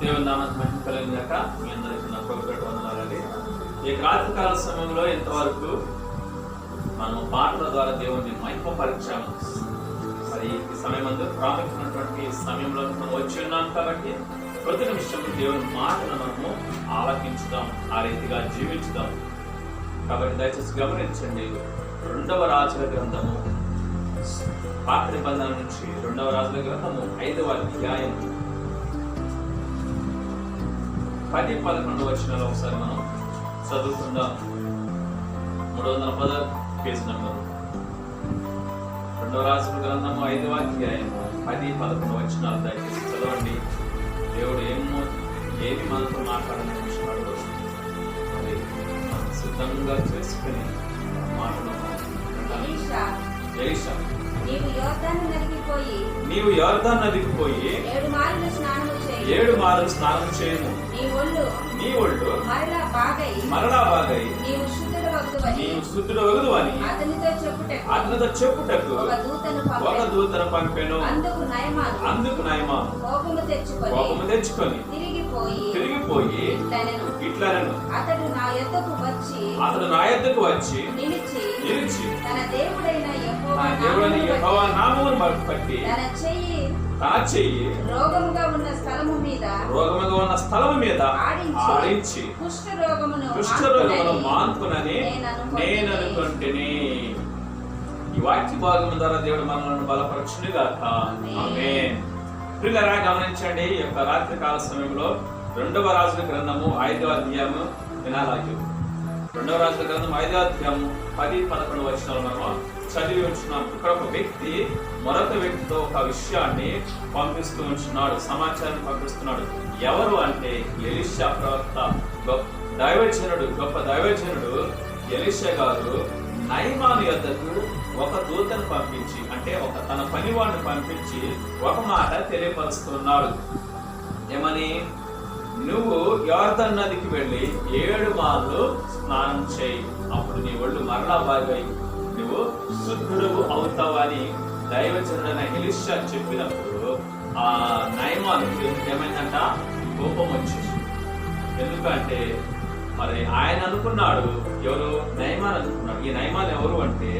దేవుని నామానికి మహిమ కలిగినాక మీ అందరికీ నా ప్రభుత్వ వందనాలండి. ఈ రాత్రికాల సమయంలో ఇంతవరకు మనం పాటల ద్వారా దేవుని మహిమ మరి ఈ సమయం అందు ప్రాముఖ్యమైనటువంటి సమయంలో మనం వచ్చి ఉన్నాం కాబట్టి ప్రతి నిమిషం దేవుని మాటను మనము ఆలకించుదాం ఆ రీతిగా జీవించుదాం. కాబట్టి దయచేసి గమనించండి రెండవ రాజుల గ్రంథము పాత నిబంధన నుంచి రెండవ రాజుల గ్రంథము ఐదవ అధ్యాయం పది పదకొండు వచ్చినాలో ఒకసారి మనం చదువుకుందాం. మూడు వందల పద పేజ్ నెంబర్. రెండవ రాజుల గ్రంథము ఐదవ అధ్యాయం పది పదకొండు వచ్చినాలు దయచేసి చదవండి. దేవుడు ఏమో ఏది మనతో అది మనం సిద్ధంగా చేసుకుని ఎలీషా నీవు యోర్దాను నదికి పోయి ఏడు మార్లు ఏడు స్నానం చేయము నీ ఒళ్ళు నీ ఒళ్ళు మరలా బాగై మరలా బాగై నీవు శుద్ధుడు వద్దువని నీవు శుద్ధుడు వగదు అని అతనితో చెప్పుటకు అతనితో చెప్పుటకు ఒక దూతను ఒక పంపాను దూతను పంపెను. అందుకు నయమాను. అందుకు నయమా కోపము తెచ్చుకొని కోపము తెచ్చుకొని తిరిగిపోయి తిరిగిపోయి ఇట్లనెను. ఇట్లనను. అతడు నా యొద్దకు వచ్చి అతడు నా యొద్దకు వచ్చి నిలిచి నిలిచి తన దేవుడైన యెహోవా నామమును బట్టి తన చెయ్యి చెయ్యి రోగముగా ఉన్న స్థలము మీద రోగముగా ఉన్న స్థలము మీద ఆడించి కుష్ఠ రోగమును కుష్ఠరోగమును మాన్పునని నేను అనుకుంటుని. ఈ వాక్య భాగం ద్వారా దేవుడు మనల్ని బలపరచును గాక ఆమేన్. ఆమేన్. పిల్లరా గమనించండి ఈ యొక్క రాత్రి కాల సమయంలో రెండవ రాజుల గ్రంథము ఐదవ అధ్యాయము వినాలాగ్యం రెండవ రాజుల గ్రంథం ఐదవ అధ్యాయము పది పదకొండు వచ్చినాలు మనం చదివి ఉంచున్నాం ఇక్కడ ఒక వ్యక్తి మరొక వ్యక్తితో ఒక విషయాన్ని పంపిస్తూ ఉంటున్నాడు సమాచారం పంపిస్తున్నాడు. ఎవరు అంటే ఎలిషా ప్రవక్త. గొప్ప దైవజనుడు గొప్ప దైవజనుడు ఎలిషా గారు నైమాను యొద్దకు ఒక దూతను పంపించి అంటే ఒక తన పనివాడిని పంపించి ఒక మాట తెలియపరుస్తున్నాడు. ఏమని? నువ్వు యార్దన్ నదికి వెళ్ళి ఏడు మార్లు స్నానం చేయి. అప్పుడు నీ ఒళ్ళు మరలా బాగాయి నువ్వు శుద్ధుడు అవుతావని దైవచనుడైన ఎలిషా చెప్పినప్పుడు ఆ నయమాను ఏమైందంట? కోపం వచ్చింది ఎందుకంటే మరి ఆయన అనుకున్నాడు ఎవరు? నయమాన్ అనుకున్నాడు. ఈ నయమాన్ ఎవరు అంటే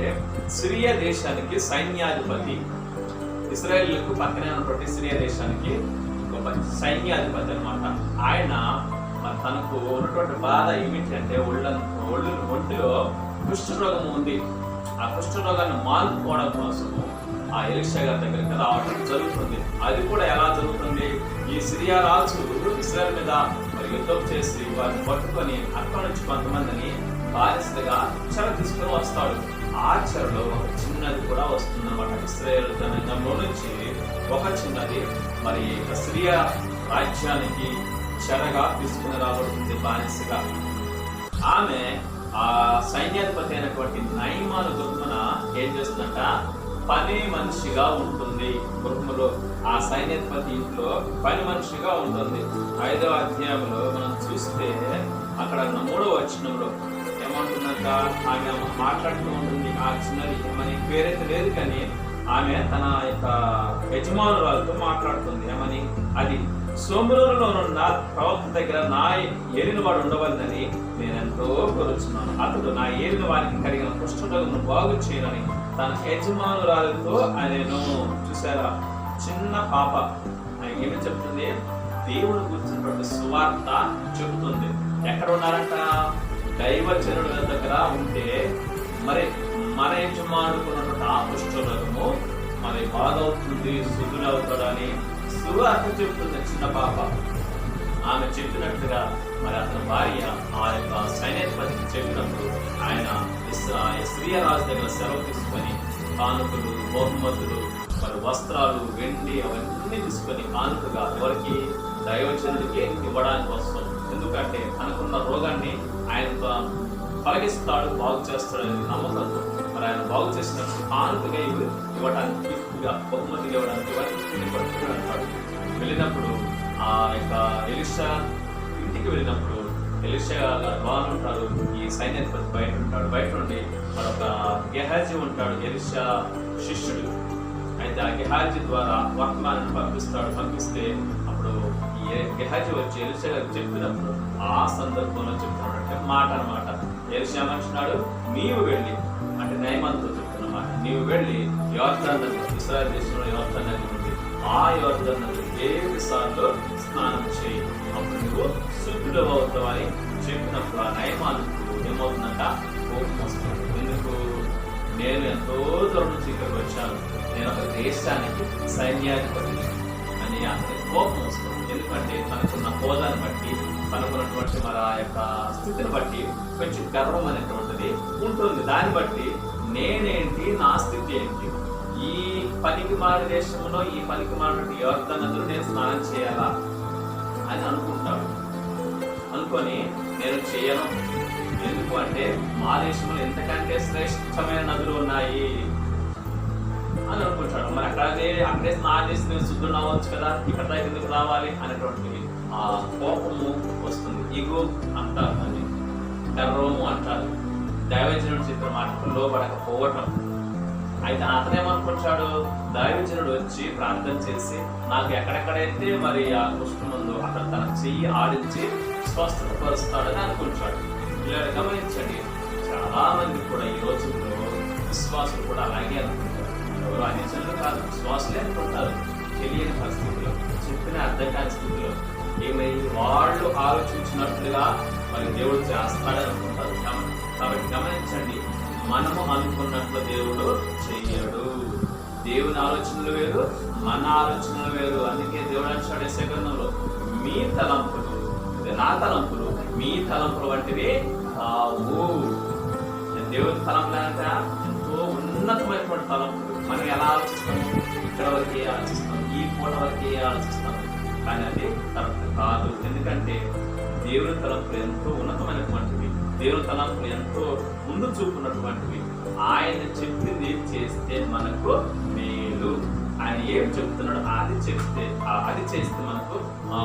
సిరియా దేశానికి సైన్యాధిపతి. ఇస్రాయేల్కు పక్కనే ఉన్నటువంటి సిరియా దేశానికి గొప్ప సైన్యాధిపతి అనమాట ఆయన మరి తనకు ఉన్నటువంటి బాధ ఏమిటి అంటే ఒళ్ళ ఒళ్ళు ఒంటిలో కుష్ఠరోగం ఉంది. ఆ కుష్ఠరోగాన్ని మానుకోవడం కోసము ఆ ఎలిషా గారి దగ్గరికి రావడం జరుగుతుంది. అది కూడా ఎలా జరుగుతుంది? ఈ సిరియా రాజు ఇస్రాయల్ మీద మరి యుద్ధం చేసి వారిని పట్టుకొని అక్కడ నుంచి కొంతమందిని బానిసలుగా చెర తీసుకొని వస్తాడు. ఆ చెరలో ఒక చిన్నది కూడా వస్తుంది అనమాట ఇస్రాయేల్ జనాంగంలో నుంచి ఒక చిన్నది మరి సిరియా రాజ్యానికి చెరగా తీసుకుని రాబడుతుంది బానిసగా. ఆమె ఆ సైన్యాధిపతి అయినటువంటి నైమాను దుర్మన ఏం చేస్తుందంట? పని మనిషిగా ఉంటుంది. కుటుంబంలో ఆ సైన్యాధిపతి ఇంట్లో పని మనిషిగా ఉంటుంది. ఐదవ అధ్యాయంలో మనం చూస్తే అక్కడ మూడవ వచ్చినంలో ఏమంటుందంట? ఆమె మాట్లాడుతూ ఉంటుంది. ఆ చిన్నది ఏమని పేరైతే లేదు కానీ ఆమె తన యొక్క యజమానురాలతో మాట్లాడుతుంది. ఏమని? అది సోమరూరులో ఉన్న ప్రవక్త దగ్గర నా ఎరినవాడు వాడు కోరుచున్నాను అతడు నా ఏలిన వారికి కలిగిన కుష్ఠరోగం బాగు చేయనని తన యజమానురాలతో నేను చూసారా చిన్న పాప. ఏమి చెప్తుంది? దేవుడు కూర్చున్నటువంటి సువార్త చెబుతుంది. ఎక్కడ ఉన్నారంట దైవజనుల దగ్గర ఉంటే మరి మన యజమానుకున్నటువంటి ఆ కుష్ఠరోగము మరి బాధవుతుంది సుధులవుతాడని సువార్త చెప్తుంది చిన్న పాప. ఆమె చెప్పినట్టుగా మరి అతని భార్య ఆ యొక్క సైన్యాధిపతికి చెప్పినప్పుడు ఆయన స్త్రీయ రాజు దగ్గర సెలవు తీసుకొని కానుకలు బహుమతులు మరి వస్త్రాలు వెండి అవన్నీ తీసుకొని కానుకగా ఎవరికి దైవచనుడికి ఇవ్వడానికి వస్తాం. ఎందుకంటే తనకున్న రోగాన్ని ఆయన తొలగిస్తాడు బాగు చేస్తాడని నమ్మకంతో మరి ఆయన బాగు చేసినప్పుడు కానుకగా ఇవ్వడానికి గిఫ్ట్గా బహుమతిగా ఇవ్వడానికి వెళ్ళినప్పుడు ఆ యొక్క ఎలిషా ఇంటికి వెళ్ళినప్పుడు ఎలిషా గారు ఉంటాడు ఈ సైన్యాధిపతి బయట ఉంటాడు. బయట నుండి మరొక గెహాజీ ఉంటాడు ఎలిషా శిష్యుడు. అయితే ఆ గెహాజీ ద్వారా వర్తమానాన్ని పంపిస్తాడు. పంపిస్తే అప్పుడు ఈ గెహాజీ వచ్చి ఎలిషా గారికి చెప్పినప్పుడు ఆ సందర్భంలో చెప్తున్నాడు. అంటే మాట అన్నమాట. ఎలిషా మనిషినాడు నీవు వెళ్ళి అంటే నయమంతో చెప్తున్నమాట నీవు వెళ్ళి యోర్ధన్ నది ఇస్రాయల్ దేశంలో యోర్ధన్ నది ఉంది ఆ యోర్ధన్ నది ఏడు సార్లు స్నానం చేయి. అప్పుడు నువ్వు శుద్ధుడు అవుతావు అని చెప్పినప్పుడు ఆ నయమాలు ఏమవుతుందంట? కోపం వస్తుంది. ఎందుకు? నేను ఎంతో దూరం నుంచి ఇక్కడికి వచ్చాను. నేను ఒక దేశానికి సైన్యాధిపతి అని అతని కోపం వస్తుంది. ఎందుకంటే తనకున్న హోదాని బట్టి తనకున్నటువంటి మరి ఆ యొక్క స్థితిని బట్టి కొంచెం గర్వం అనేటువంటిది ఉంటుంది. దాన్ని బట్టి నేనేంటి నా స్థితి ఏంటి? ఈ పనికిమారు దేశంలో ఈ పనికి మారినట్టు ఎవరితో నదులు నేను స్నానం చేయాలా అని అనుకుంటాడు. అనుకొని నేను చేయను. ఎందుకు అంటే మా దేశంలో ఎంతకంటే శ్రేష్టమైన నదులు ఉన్నాయి అని అనుకుంటాడు. మరి అక్కడే అక్కడే స్నానం చేసి నేను శుద్ధులు అవ్వచ్చు కదా? ఇక్కడ ఎందుకు రావాలి అనేటువంటి ఆ కోపము వస్తుంది. ఇగో అంటారు అని గర్వము అంటారు. దైవజనుడు చెప్పిన మాటకు లోపడకపోవటం అయితే అతనేమనుకుంటాడు దైవజనుడు వచ్చి ప్రార్థన చేసి నాకు ఎక్కడెక్కడైతే మరి ఆ కుష్ఠం అతను అక్కడ తన చెయ్యి ఆడించి స్వస్థత పరుస్తాడని అనుకుంటాడు. ఇలా గమనించండి. చాలా మంది కూడా ఈ రోజుల్లో విశ్వాసులు కూడా అలాగే అనుకుంటారు. ఎవరు అనిచనులు కాదు విశ్వాసులే అనుకుంటారు. తెలియని పరిస్థితిలో చెప్పిన అర్థం కాని స్థితిలో ఏమై వాళ్ళు ఆలోచించినట్లుగా మరి దేవుడు చేస్తాడని అనుకుంటారు. మనము అనుకున్నట్లు దేవుడు చెయ్యడు. దేవుని ఆలోచనలు వేరు మన ఆలోచనలు వేరు. అందుకే దేవుడు అంటాడు సేకరణలో మీ తలంపులు నా తలంపులు మీ తలంపులు వంటివి కావు. దేవుని తలంపులు అంటే ఎంతో ఉన్నతమైనటువంటి తలంపులు. మనం ఎలా ఆలోచిస్తాం? ఇక్కడ వరకే ఆలోచిస్తాం ఈ పూట వరకే ఆలోచిస్తాం. కానీ అది కరెక్ట్ కాదు. ఎందుకంటే దేవుని తలంపులు ఎంతో ఉన్నతమైనటువంటివి. దేవుని తలంపులు ఎంతో ముందు చూపున్నటువంటివి ఆయన చెప్పింది చేస్తే మనకు మేలు. ఆయన ఏం చెప్తున్నాడో అది చెప్తే ఆ- అది చేస్తే మనకు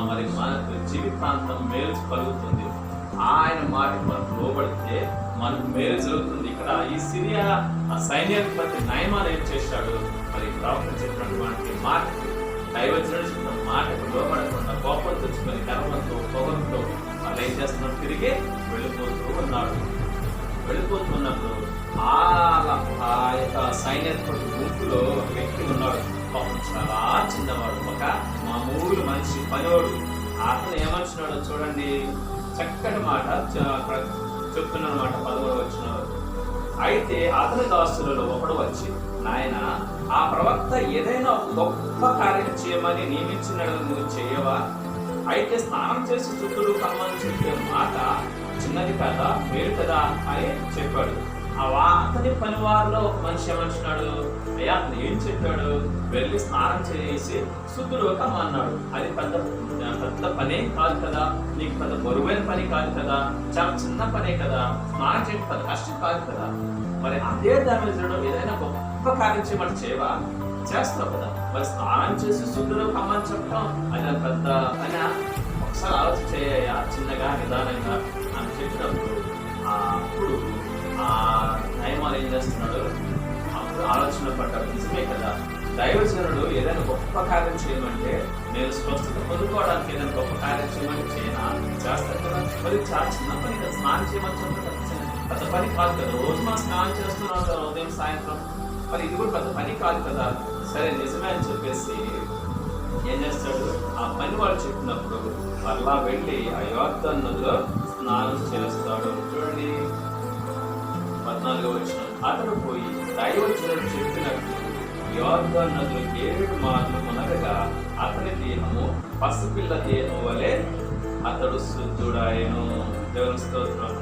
మరి మనకు జీవితాంతం మేలు కలుగుతుంది. ఆయన మాట మనకు లోబడితే మనకు మేలు జరుగుతుంది. ఇక్కడ ఈ సిరియా ఆ సైన్యాధిపతి నయమాన్ ఏం చేశాడు? మరి ప్రవక్త చెప్పినటువంటి మాట దైవజనుడు చెప్పిన మాటకు లోబడకుండా కోపం తెచ్చుకొని గర్వంతో పొగంతో వాళ్ళు ఏం చేస్తున్నారు తిరిగి వెళ్ళిపోతూ ఉన్నాడు. వెళ్ళిపోతున్నప్పుడు ఆ ఆ యొక్క సైన్యాధిపతి గుంపులో ఒక వ్యక్తి ఉన్నాడు. పాపం చాలా చిన్నవాడు ఒక మామూలు మనిషి పనివాడు. అతను ఏమంటున్నాడో చూడండి. చక్కటి మాట చెప్తున్నమాట అక్కడ పదమూడు వచ్చిన అయితే అతని దాసులలో ఒకడు వచ్చి నాయన ఆ ప్రవక్త ఏదైనా గొప్ప కార్యం చేయమని నియమించినడు నువ్వు చేయవా? అయితే స్నానం చేసి శుద్ధుడు కమ్మని చెప్పే మాట చిన్నది కదా మేలు కదా అని చెప్పాడు. ఆ అతని పని వారిలో ఒక మనిషి ఏమంటున్నాడు అయ్యా అతను ఏం చెప్పాడు? వెళ్ళి స్నానం చేసి శుద్ధుడు కమ్మన్నాడు అది పెద్ద పెద్ద పనే కాదు కదా. నీకు పెద్ద బరువైన పని కాదు కదా. చాలా చిన్న పనే కదా. స్నానం చేయడం పెద్ద కష్టం కాదు కదా. మరి అదే దామేజుడు ఏదైనా గొప్ప కార్యం చేయమని చేయవా? చేస్తావు కదా. మరి స్నానం చేసి శుద్ధుడు కమ్మని చెప్పడం ఆయన పెద్ద ఆయన ఒకసారి ఆలోచన చేయ చిన్నగా నిదానంగా అని చెప్పినప్పుడు అప్పుడు ఆ నయమాలు ఏం చేస్తున్నాడు? అప్పుడు ఆలోచన పడ్డాడు నిజమే కదా. దైవజనుడు ఏదైనా గొప్ప కార్యం చేయమంటే నేను స్వస్థత పొందుకోవడానికి ఏదైనా గొప్ప కార్యం చేయమని చేయనా చేస్తాను కదా. మరి చాలా చిన్న పని కదా. స్నానం చేయమని చెప్పడం పెద్ద పని కాదు కదా. రోజు మనం స్నానం చేస్తున్నాం కదా ఉదయం సాయంత్రం. మరి ఇది కూడా పెద్ద పని కాదు కదా. సరే నిజమే అని చెప్పేసి ఏం చేస్తాడు? ఆ పని వాడు చెప్పినప్పుడు మరలా వెళ్ళి ఆ యోర్ధన్ నదిలో స్నానం చేస్తాడు. చూడండి. పద్నాలుగో వచ్చిన అతడు పోయి దైవజనుడు చెప్పినట్టు యోర్ధన్ నదులు ఏడు మార్లు మునగగా అతని దేహము పసిపిల్ల దేహం వలె అతడు శుద్ధుడాయను దేవుని స్తోత్రం.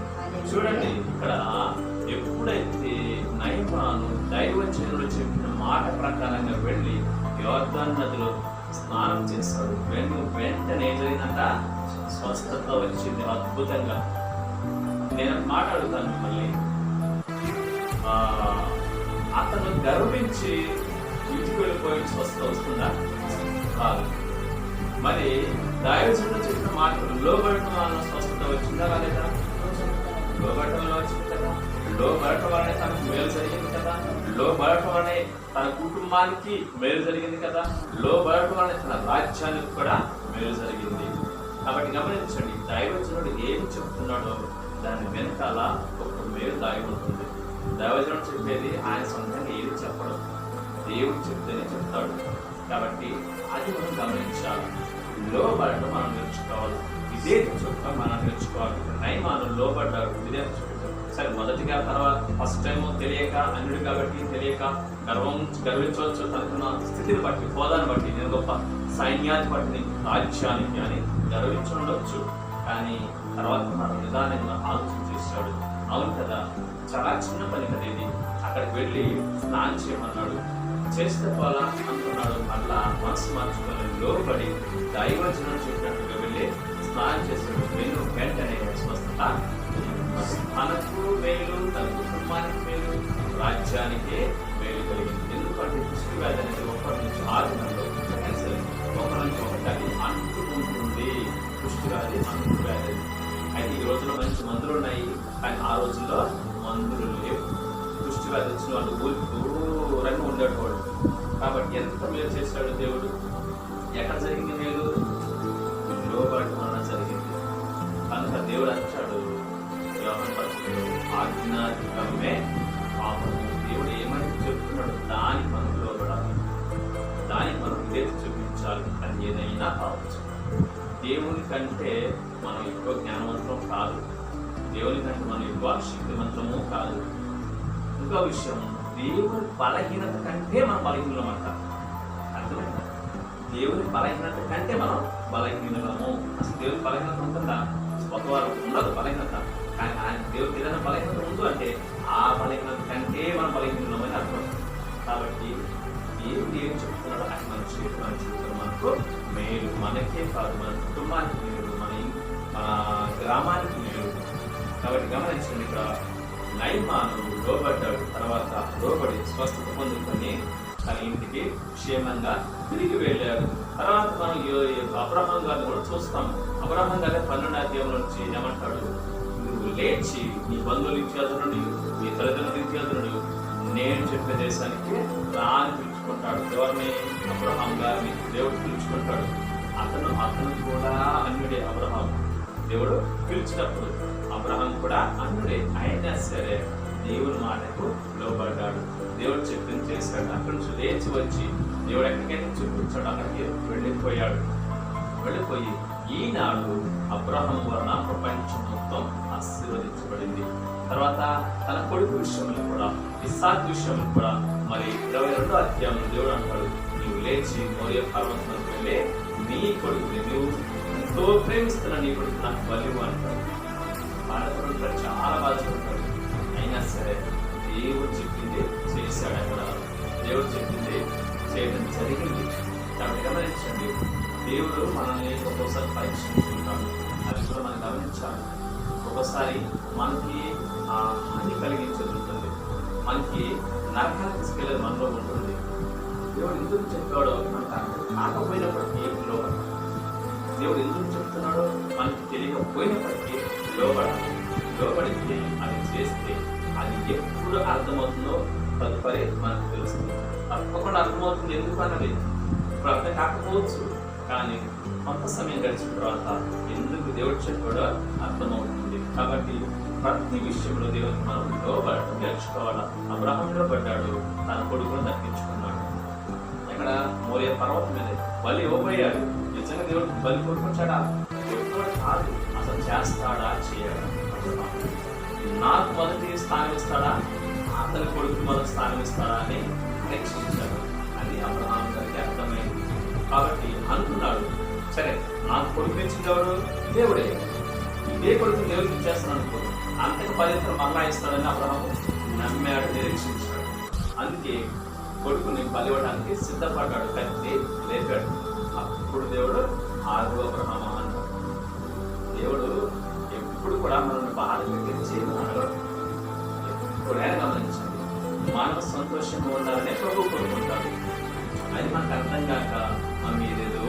చూడండి ఇక్కడ ఎప్పుడైతే నయమాను దైవచనుడు చెప్పిన మాట ప్రకారంగా వెళ్ళి యోర్ధన్ నదిలో స్నానం చేస్తాడు వెన్ను వెంటనే ఏం స్వస్థత వచ్చింది అద్భుతంగా. నేను మాట్లాడుతాను మిమ్మల్ని అతను గర్వించి ఇంటికి వెళ్ళిపోయి స్వస్థత వస్తుందా? కాదు. మరి దైవచనుడు చెప్పిన మాటలు లోబడిన వాళ్ళ స్వస్థత వచ్చిందా లేదా లోబడటం వచ్చింది కదా లోబడటం అనేది తనకు మేలు జరిగింది కదా? లోబడటం అనే తన కుటుంబానికి మేలు జరిగింది కదా? లోబడటం వలనే తన రాజ్యానికి కూడా మేలు జరిగింది. కాబట్టి గమనించండి దైవజనుడు ఏం చెప్తున్నాడో దాని వెనకాల ఒక మేలు దాగి ఉంటుంది. దైవజనుడు చెప్పేది ఆయన సొంతంగా ఏది చెప్పడం. దేవుడు చెప్తేనే చెప్తాడు. కాబట్టి అది మనం గమనించాలి. లోబడటం మనం నేర్చుకోవాలి. ఇదే చుక్క మనం నేర్చుకోవాలి. నైమాను లోబడ్డారు. ఇదే సరే మొదటిగా తర్వాత ఫస్ట్ టైం తెలియక అన్యుడు కాబట్టి తెలియక గర్వం గర్వించవచ్చు తనకున్న స్థితిని బట్టి హోదాను బట్టి నేను గొప్ప సైన్యాన్ని బట్టి రాజ్యానికి అని గర్వించుండొచ్చు. కానీ తర్వాత మనం నిదానంగా ఆలోచన చేశాడు. అవును కదా చాలా చిన్న పని కదా అక్కడికి వెళ్ళి స్నానం చేయమన్నాడు. చేస్తే పోలా అనుకున్నాడు మళ్ళా మనసు మార్చుకొని లోబడి దైవజనం చెప్పినట్టుగా వెళ్ళి స్నానం చేశాడు. నేను వెంటనే ఏదైనా కావచ్చు. దేవుని కంటే మనం ఎక్కువ జ్ఞానవంతం కాదు. దేవుని కంటే మనం ఎక్కువ శక్తివంతము కాదు. ఇంకో విషయం దేవుని బలహీనత కంటే మనం బలహీనం అంటాం అర్థమైందా? దేవుని బలహీనత కంటే మనం బలహీనము అసలు దేవుని బలహీనత ఉంటుందా? స్వతవారు ఉండదు బలహీనత. కానీ ఆయన దేవుడికి ఏదైనా బలహీనత ఉందో అంటే ఆ బలహీనత కంటే మనం బలహీనమని అర్థం. కాబట్టి దేవుడు ఏం చెప్తున్నాడో అది మన జీవితం మన మేలు మనకే కాదు మన కుటుంబానికి మేలు మన మన గ్రామానికి మేలు కాబట్టి గమనించండి ఇక్కడ నైమాను లోబడ్డాడు. తర్వాత లోబడి స్వస్థత పొందుకొని తన ఇంటికి క్షేమంగా తిరిగి వెళ్ళాడు. తర్వాత మనం అబ్రహం గారిని కూడా చూస్తాం. అబ్రహం గారి పన్నెండు అధ్యాయం నుంచి ఏమంటాడు? నువ్వు లేచి నీ బంధువులు ఇత్యాదు నీ తల్లిదండ్రులు ఇత్యాదు నేను చెప్పే దేశానికి రాని పిలుచుకుంటాడు ఎవరిని? అబ్రహాం గారిని దేవుడు పిలుచుకుంటాడు. అతను అతను కూడా అన్యుడే అబ్రహాం దేవుడు పిలిచినప్పుడు అబ్రహాం కూడా అన్నుడే అయినా సరే దేవుని మాటకు లోపడ్డాడు దేవుడు చెప్పింది చేశాడు. అక్కడి నుంచి లేచి వచ్చి దేవుడు ఎక్కడికైతే చూపించాడు. అక్కడికి వెళ్ళిపోయాడు. వెళ్ళిపోయి ఈనాడు అబ్రహం వలన ప్రపంచం మొత్తం ఆశీర్వదించబడింది. తర్వాత తన కొడుకు విషయంలో కూడా ఇస్సాక్ విషయంలో కూడా మరి ఇరవై రెండో అధ్యాయం దేవుడు అంటాడు నీవు లేచి మోర్య పర్వతం వెళ్ళే నీ కొడుకు నువ్వు ఎంతో ప్రేమిస్తున్న నీ కొడుకు నాకు బలివు అంటాడు. బాధపడుతాడు చాలా బాధపడతాడు అయినా సరే దేవుడు చెప్పింది చేశాడు అక్కడ దేవుడు చెప్పింది చేయడం జరిగింది. కాబట్టి గమనించండి దేవుడు మనల్ని ఒక్కోసారి పరీక్షించుకుంటాడు మనం ఒకసారి మనకి ఆ హాని కలిగించేది ఉంటుంది మనకి నరకాలు తీసుకెళ్ళేది మనలో ఉంటుంది. దేవుడు ఎందుకు చెప్పాడో మనకు కాకపోయినప్పటికీ లోపల. దేవుడు ఎందుకు చెప్తున్నాడో మనకి తెలియకపోయినప్పటికీ లోబడాలి లోబడితే అది చేస్తే అది ఎప్పుడు అర్థమవుతుందో తదుపరి మనకు తెలుస్తుంది. తప్పకుండా అర్థమవుతుంది ఎందుకు అన్నది. ఇప్పుడు అర్థం కాకపోవచ్చు కానీ కొంత సమయం గడిచిన తర్వాత దేవుడు చెప్పాడో అర్థమవుతుంది. కాబట్టి ప్రతి విషయంలో దేవుడు మనం లోబడటం నేర్చుకోవాలి? అబ్రహంలో పడ్డాడు తన కొడుకును దక్కించుకున్నాడు. ఎక్కడ? మోయ పర్వతం మీద. బలి ఇవ్వబోయాడు. నిజంగా దేవుడు బలి కోరుకుంటాడా ఎప్పుడు కాదు. అసలు చేస్తాడా? చేయడా? నాకు మొదటి స్థానం ఇస్తాడా? అతని కొడుకు మొదటి స్థానం ఇస్తాడా అని పరీక్షించాడు. అది అబ్రహాం గారికి అర్థమైంది. కాబట్టి అనుకున్నాడు. సరే నాకు కొడుకు ఎవరు? దేవుడే. ఇదే కొడుకు దేవుడికి ఇచ్చేస్తాను అనుకో. అంతకు పదింతలు మరలా ఇస్తాడని అబ్రహం నమ్మాడు నిరీక్షించాడు. అందుకే కొడుకుని బలివ్వడానికి సిద్ధపడ్డాడు కత్తి లేపాడు. అప్పుడు దేవుడు ఆరు అబ్రహం అన్నాడు. దేవుడు ఎప్పుడు కూడా మనల్ని బాధ పెట్టించి అడగడు. ఎప్పుడైనా గమనించండి మానవ సంతోషంగా ఉండాలని ప్రభు కోరుకుంటాడు. అది మనకు అర్థం కాక మనం ఏదేదో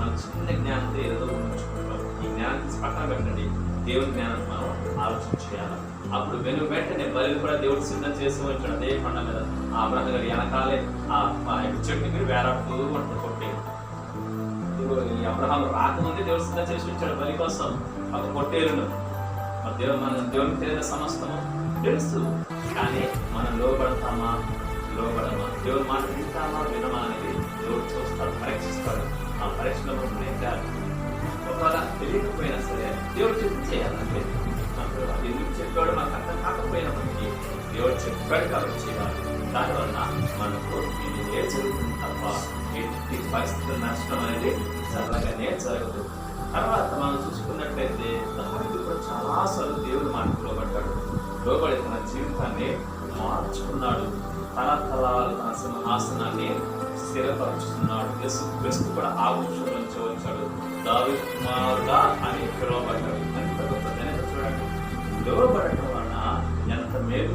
మన చిన్న జ్ఞానంతో ఏదో ఊహించుకుంటాం ఈ జ్ఞానం తీసి పక్కన పెట్టండి. దేవుని జ్ఞానం మనం ఆలోచన చేయాలి. అప్పుడు వెను వెంటనే బలి కూడా దేవుడు సిద్ధం చేసి వచ్చాడు అదే కొండ మీద. ఆ అబ్రహం వెనకాలే ఆ యొక్క చెట్టు మీరు వేలాడుతూ ఉంటాడు కొట్టే ఈ అబ్రహాం రాకముందే దేవుడు సిద్ధం చేసి వచ్చాడు బలి కోసం. ఒక కొట్టేరును మన దేవుడు మన దేవునికి తెలియదు సమస్తము తెలుసు. కానీ మనం లోబడతామా? లోబడమా? దేవుడు మాట వింటామా? వినమా అనేది దేవుడు చూస్తాడు పరీక్షిస్తాడు. ఆ పరీక్షలో మనం ఒకవేళ తెలియకపోయినా సరే దేవుడు చెప్పి చేయాలంటే అప్పుడు ఎందుకు చెప్పాడు మాకు అర్థం కాకపోయినప్పటికీ దేవుడు చెప్పాడు కాబట్టి చేయాలి దానివల్ల మనకు ఇది ఏ జరుగుతుంది తప్ప ఎట్టి పరిస్థితులు నష్టం అనేది సరళగానే జరగదు తర్వాత మనం చూసుకున్నట్లయితే దానికి కూడా చాలాసార్లు దేవుడు మనకు లోబడ్డాడు లోబడి తన జీవితాన్ని మార్చుకున్నాడు తరతరాలు తన సింహాసనాన్ని స్థిరపరుచుకున్నాడు క్రీస్తు క్రీస్తు కూడా ఆ వంశం నుంచి వచ్చాడు దావి కుమారుడా అని పిలువబడ్డాడు. ఎంత గొప్ప చూడండి. పిలువబడటం వలన ఎంత మేలు.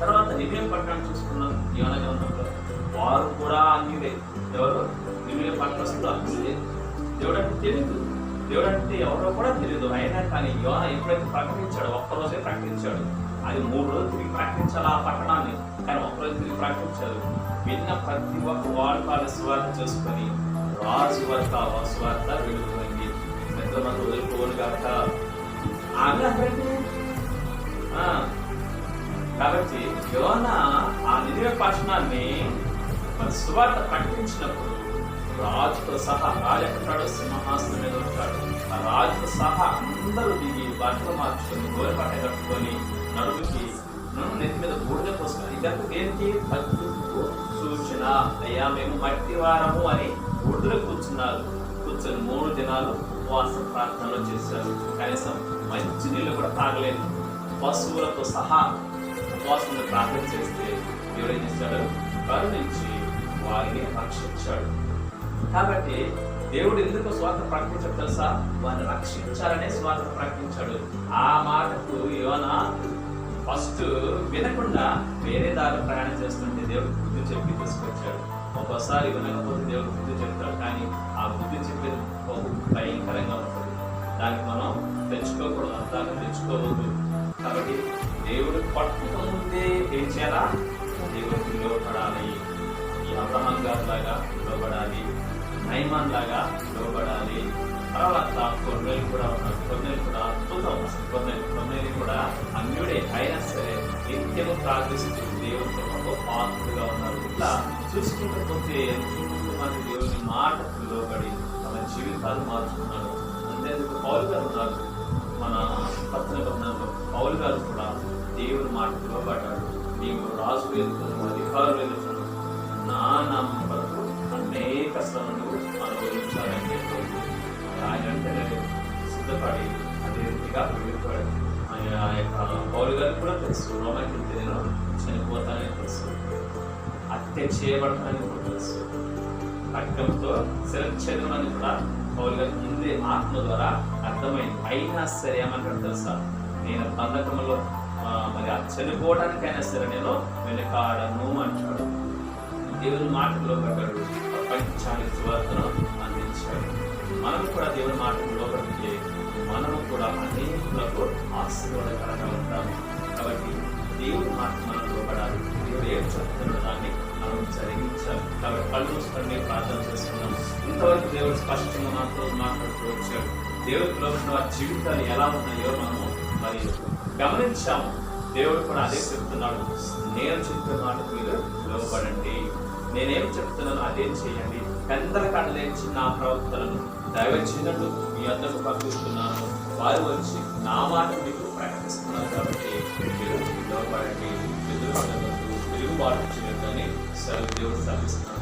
తర్వాత నివేం పట్టణం చూసుకున్నాం యోన గ్రంథంలో వారు కూడా అన్నిదే ఎవరు? నివేం పట్టణస్తులు అన్నిదే దేవుడు అంటే తెలియదు దేవుడు అంటే ఎవరో కూడా తెలియదు అయినా కానీ యోన ఎప్పుడైతే ప్రకటించాడు ఒక్కరోజే ప్రకటించాడు. అది మూడు రోజులు తిరిగి ప్రకటించాలి ఆ పట్టణాన్ని. కానీ ఒకరోజు ప్రకటించాడు. విన్న ప్రతి ఒక్క వాళ్ళు వాళ్ళ స్వార్థ చేసుకొని రాజు వరకు ఆ స్వార్థ వెళ్ళిపోయింది ఎంతమంది వదులుకోను కాక. ఆ, కాబట్టి యోన ఆ నిధివ పట్టణాన్ని మన సువార్త ప్రకటించినప్పుడు రాజుతో సహా రాజు ఎక్కడాడు సింహాసనం మీద ఉంటాడు. ఆ రాజుతో సహా అందరూ దిగి బట్టలు మార్చుకొని గోరపట్ట కట్టుకొని నడుముకి నెత్తి మీద బూడిద పోసుకొని ఇదంతా ఏంటి భక్తులకు సూచన అయ్యా మేము మట్టి వారము అని బూడిదలో కూర్చున్నారు కూర్చొని మూడు దినాలు ఉపవాస ప్రార్థనలు చేశారు కనీసం మంచి నీళ్ళు కూడా తాగలేదు పశువులతో సహా ఉపవాసం ప్రార్థన చేస్తే ఎవరేం చేశాడు కరుణించి వారిని రక్షించాడు కాబట్టి దేవుడు ఎందుకు స్వాత ప్రకటించాడు తెలుసా వారిని రక్షించాలనే స్వాత ప్రకటించాడు ఆ మాటకు యోనా ఫస్ట్ వినకుండా వేరే దారి ప్రయాణం చేస్తుంటే దేవుడు బుద్ధి చెప్పి తీసుకొచ్చాడు. ఒక్కోసారి వినకపోతే దేవుడు బుద్ధి చెప్తాడు కానీ ఆ బుద్ధి చెప్పేది బహు భయంకరంగా ఉంటుంది. దానికి మనం తెచ్చుకోకూడదు అర్థాన్ని తెచ్చుకోవద్దు. కాబట్టి దేవుడు పట్టుక ముందే ఏం చేయాలా? దేవుడికి లోపడాలి ఈ అబ్రహం గారి లాగా లోబడాలి. నైమాన్ లాగా లోబడాలి. తర్వాత కొన్నేళ్ళు కూడా ఉన్నారు కొన్నేళ్ళు కూడా అద్భుతం అసలు కొన్నేళ్ళు కొన్నేళ్ళు కూడా అన్యుడే అయినా సరే నిత్యము ప్రార్థిస్తూ దేవుడితో ఒక పాత్రగా ఉన్నారు ఇట్లా చూసుకుంటూ పోతే ఎంతో మంది దేవుని మాటకు లోబడి తమ జీవితాలు మార్చుకున్నారు అంతేందుకు పౌరు గారు ఉన్నారు? మన పత్రిక గ్రంథంలో పౌరు గారు కూడా దేవుని మాటకు లోబడ్డాడు నీవు రాజు వెళ్తున్నావు అధికారులు వెళ్తున్నావు నా నమ్మకం అనేక శ్రమలు అనుభవించాలని తెలుసు రోమకి నేను చనిపోతానని తెలుసు హత్య చేయబడతానని కూడా తెలుసు ఖడ్గంతో శిరచ్ఛేదం అని కూడా పౌరు ముందే ఆత్మ ద్వారా అర్థమైంది అయినా సరే ఏమంటాడు తెలుసా? నేను బంధకంలో మరి ఆ చనిపోవడానికైనా సరే నేను వెనుకాడను అంటాడు. దేవుని మాటలో పడ్డాడు ప్రపంచానికి సువార్తను అందించాడు. మనం కూడా దేవుని మాటకు పడితే మనము కూడా అనేకులకు ఆశీర్వాదకరంగా ఉంటాము. మాట మనం లోపడాలి దేవుడు ఏం దాన్ని మనం జరిగించాలి. కాబట్టి కళ్ళు మూసుకొని ప్రార్థన చేసుకున్నాం ఇంతవరకు దేవుడు స్పష్టంగా మాతో మాట్లాడుతూ వచ్చాడు. దేవుడిలో లోపల వారి జీవితాలు ఎలా ఉన్నాయో మనము మరి గమనించాము. దేవుడు కూడా అదే చెప్తున్నాడు. నేను చెప్పే మాటకు మీరు లోపడండి నేనేం చెప్తున్నాను అదేం చేయండి. పెద్దల కడలేచి నా ప్రవర్తనను దయవచ్చినట్టు మీ అందరూ పంపిస్తున్నాను. వారు వచ్చి నా మాట మీకు ప్రకటిస్తున్నారు కాబట్టి మీరు లోపడండి ఎదురు తిరుగుబాటు అని సెలవు దేవుడు స్థాపిస్తున్నాడు